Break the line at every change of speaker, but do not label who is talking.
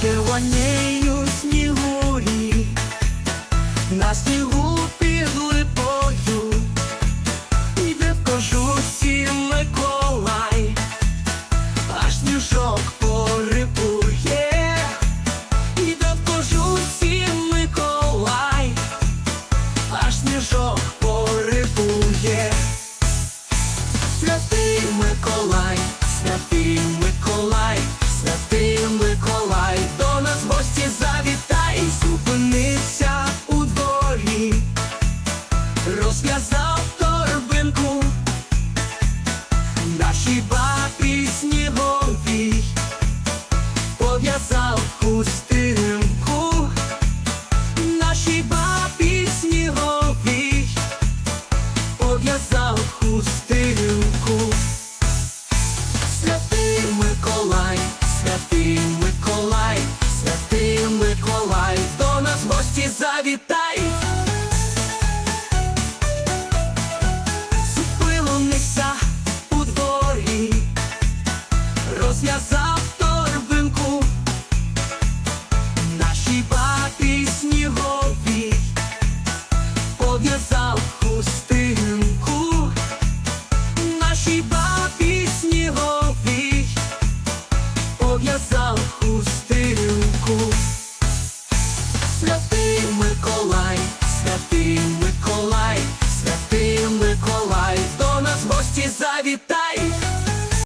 червоніють снігурі, на снігу. Розв'язав торбинку. На хіба пісніговій, пов'язав хустинку, на хіба пісніговій, пов'язав. розв'язав торбинку нашій бабі снігові, пов'язав хустинку, нашій бабі сніговій пов'язав хустинку, святий Миколай, святий Миколай.